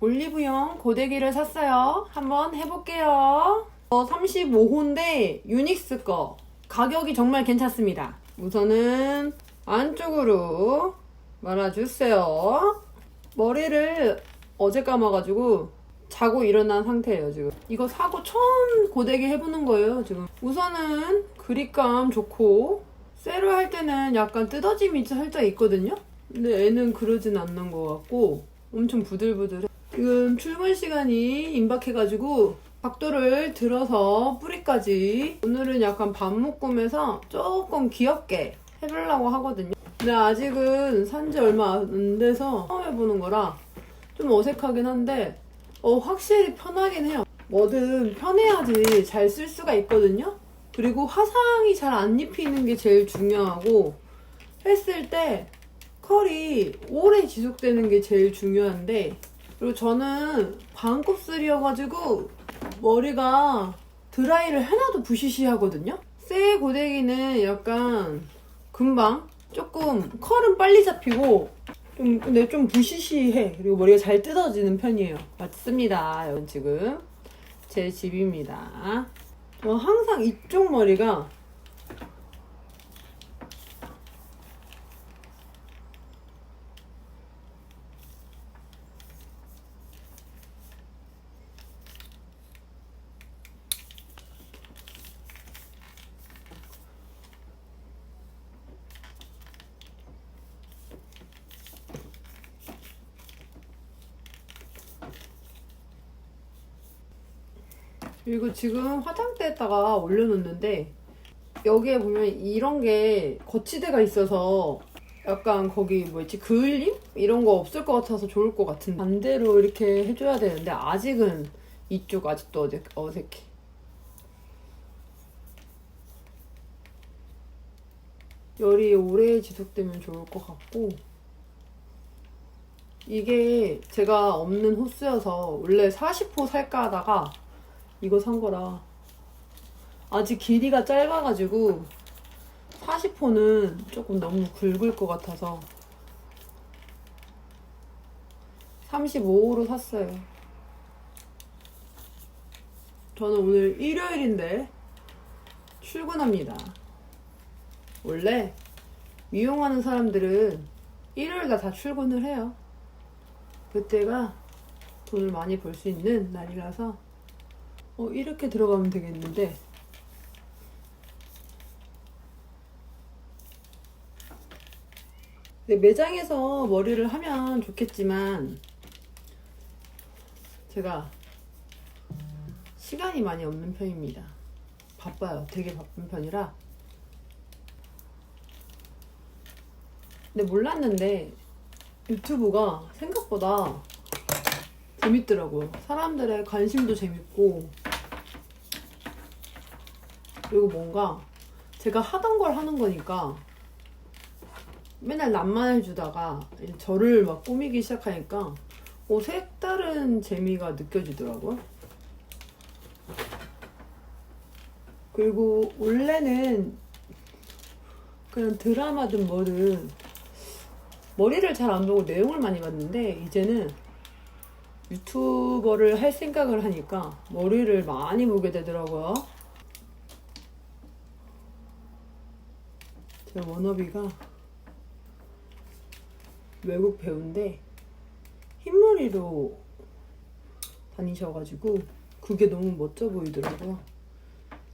올리브영 고데기를 샀어요. 한번 해볼게요. 어, 35호인데 유닉스 거. 가격이 정말 괜찮습니다. 우선은 안쪽으로 말아주세요. 머리를 어제 감아가지고 자고 일어난 상태예요, 지금. 이거 사고 처음 고데기 해보는 거예요, 지금. 우선은 그립감 좋고, 쇠로 할 때는 약간 뜯어짐이 살짝 있거든요? 근데 애는 그러진 않는 것 같고, 엄청 부들부들해. 지금 출근 시간이 임박해가지고, 각도를 들어서 뿌리까지. 오늘은 약간 반묶음해서 조금 귀엽게 해보려고 하거든요. 근데 아직은 산지 얼마 안 돼서 처음 해보는 거라 좀 어색하긴 한데, 어, 확실히 편하긴 해요. 뭐든 편해야지 잘 쓸 수가 있거든요. 그리고 화상이 잘 안 입히는 게 제일 중요하고, 했을 때 컬이 오래 지속되는 게 제일 중요한데, 그리고 저는 반곱슬이어가지고 머리가 드라이를 해놔도 부시시하거든요. 새 고데기는 약간 금방 조금 컬은 빨리 잡히고 좀 근데 좀 부시시해. 그리고 머리가 잘 뜯어지는 편이에요. 맞습니다. 여러분 지금 제 집입니다. 저 항상 이쪽 머리가 그리고 지금 화장대에다가 올려놓는데 여기에 보면 이런 게 거치대가 있어서 약간 거기 뭐였지? 그을림? 이런 거 없을 것 같아서 좋을 것 같은 반대로 이렇게 해줘야 되는데 아직은 이쪽 아직도 어색, 어색해. 열이 오래 지속되면 좋을 것 같고 이게 제가 없는 호스여서 원래 40호 살까 하다가 이거 산 거라 아직 길이가 짧아가지고 40호는 조금 너무 굵을 것 같아서 35호로 샀어요. 저는 오늘 일요일인데 출근합니다. 원래 미용하는 사람들은 일요일날 다 출근을 해요. 그때가 돈을 많이 벌 수 있는 날이라서 어, 이렇게 들어가면 되겠는데. 네, 매장에서 머리를 하면 좋겠지만, 제가 시간이 많이 없는 편입니다. 바빠요. 되게 바쁜 편이라. 근데 몰랐는데, 유튜브가 생각보다 재밌더라고요. 사람들의 관심도 재밌고, 그리고 뭔가 제가 하던 걸 하는 거니까 맨날 남만 해주다가 저를 막 꾸미기 시작하니까 어, 색다른 재미가 느껴지더라고요. 그리고 원래는 그냥 드라마든 뭐든 머리를 잘 안 보고 내용을 많이 봤는데 이제는 유튜버를 할 생각을 하니까 머리를 많이 보게 되더라고요. 제 워너비가 외국 배우인데 흰머리로 다니셔가지고 그게 너무 멋져 보이더라고요.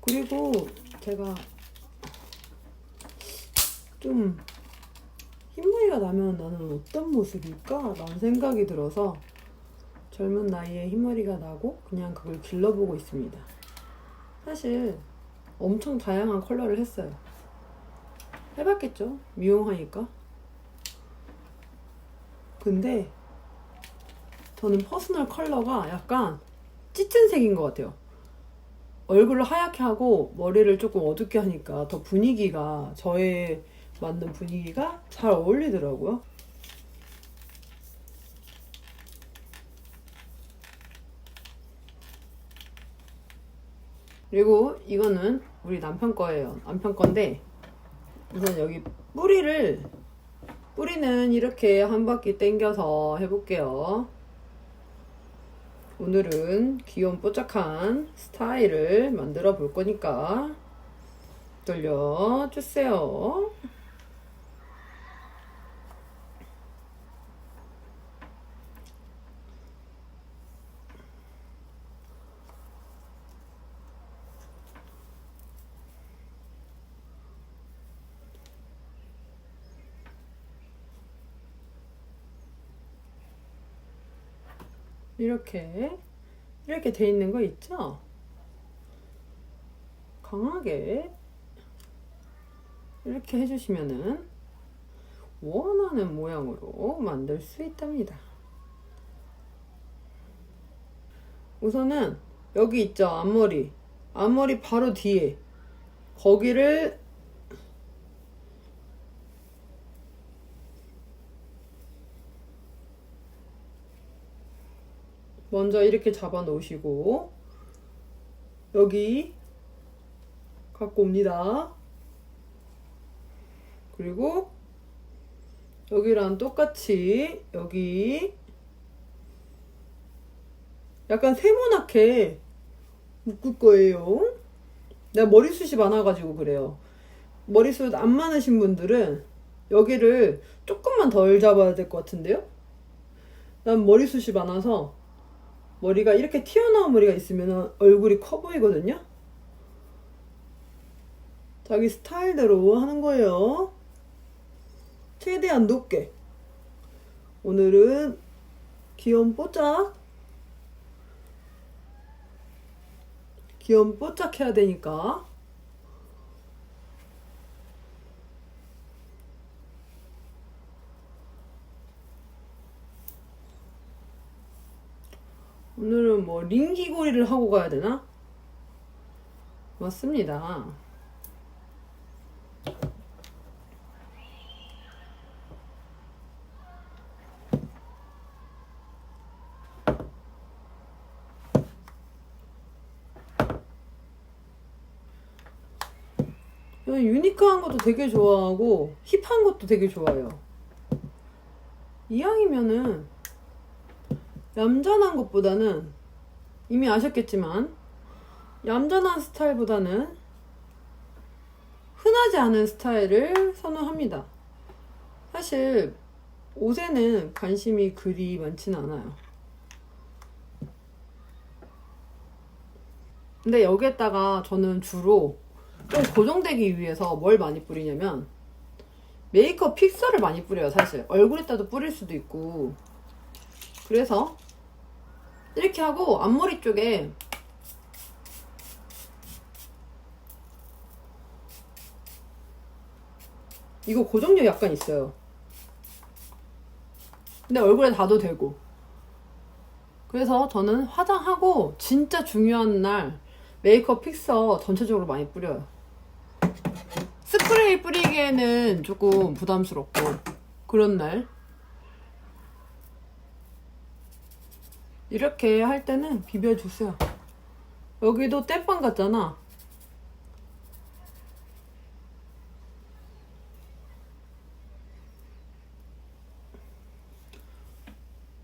그리고 제가 좀 흰머리가 나면 나는 어떤 모습일까? 라는 생각이 들어서 젊은 나이에 흰머리가 나고 그냥 그걸 길러보고 있습니다. 사실 엄청 다양한 컬러를 했어요. 해봤겠죠? 미용하니까. 근데 저는 퍼스널 컬러가 약간 짙은 색인 것 같아요. 얼굴을 하얗게 하고 머리를 조금 어둡게 하니까 더 분위기가 저에 맞는 분위기가 잘 어울리더라고요. 그리고 이거는 우리 남편 거예요. 남편 건데 우선 여기 뿌리를 뿌리는 이렇게 한 바퀴 당겨서 해볼게요. 오늘은 귀여운 뽀짝한 스타일을 만들어 볼 거니까 돌려주세요. 이렇게 이렇게 돼 있는 거 있죠? 강하게 이렇게 해주시면은 원하는 모양으로 만들 수 있답니다. 우선은 여기 있죠 앞머리 앞머리 바로 뒤에 거기를 먼저 이렇게 잡아 놓으시고 여기 갖고 옵니다. 그리고 여기랑 똑같이 여기 약간 세모나게 묶을 거예요. 내가 머리숱이 많아가지고 그래요. 머리숱 안 많으신 분들은 여기를 조금만 덜 잡아야 될 것 같은데요? 난 머리숱이 많아서 머리가 이렇게 튀어나온 머리가 있으면 얼굴이 커 보이거든요. 자기 스타일대로 하는 거예요. 최대한 높게. 오늘은 귀여운 뽀짝. 귀여운 뽀짝 해야 되니까. 오늘은 뭐 링기고리를 하고 가야 되나? 맞습니다. 유니크한 것도 되게 좋아하고 힙한 것도 되게 좋아해요. 이왕이면은 얌전한 것보다는 이미 아셨겠지만 얌전한 스타일보다는 흔하지 않은 스타일을 선호합니다. 사실 옷에는 관심이 그리 많지는 않아요. 근데 여기에다가 저는 주로 좀 고정되기 위해서 뭘 많이 뿌리냐면 메이크업 픽서를 많이 뿌려요 사실 얼굴에다도 뿌릴 수도 있고 그래서 이렇게 하고 앞머리 쪽에 이거 고정력 약간 있어요. 근데 얼굴에 닿아도 되고. 그래서 저는 화장하고 진짜 중요한 날 메이크업 픽서 전체적으로 많이 뿌려요. 스프레이 뿌리기에는 조금 부담스럽고 그런 날 이렇게 할 때는 비벼주세요. 여기도 땜빵 같잖아.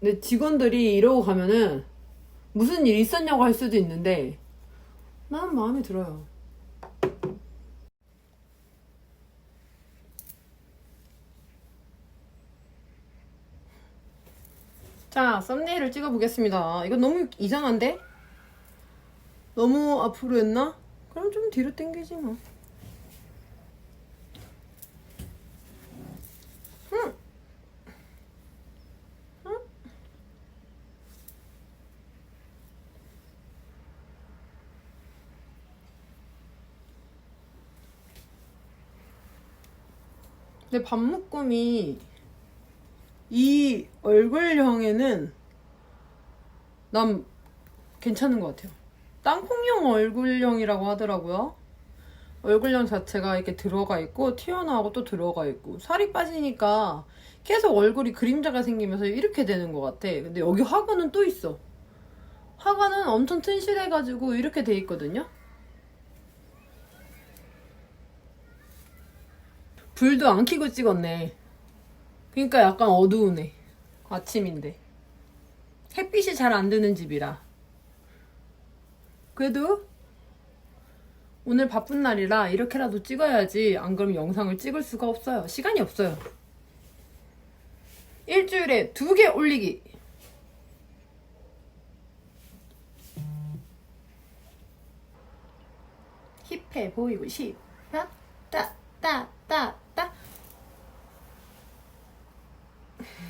근데 직원들이 이러고 가면은 무슨 일 있었냐고 할 수도 있는데 나는 마음에 들어요. 자, 썸네일을 찍어보겠습니다. 이거 너무 이상한데? 너무 앞으로 했나? 그럼 좀 뒤로 당기지 뭐. 응. 응? 근데 반묶음이 이 얼굴형에는 난 괜찮은 것 같아요. 땅콩형 얼굴형이라고 하더라고요. 얼굴형 자체가 이렇게 들어가 있고 튀어나오고 또 들어가 있고 살이 빠지니까 계속 얼굴이 그림자가 생기면서 이렇게 되는 것 같아. 근데 여기 화관은 또 있어. 화관은 엄청 튼실해가지고 이렇게 돼 있거든요. 불도 안 켜고 찍었네. 그러니까 약간 어두우네. 아침인데. 햇빛이 잘 안 드는 집이라. 그래도 오늘 바쁜 날이라 이렇게라도 찍어야지. 안 그러면 영상을 찍을 수가 없어요. 시간이 없어요. 일주일에 두 개 올리기. 힙해 보이고 싶. 따,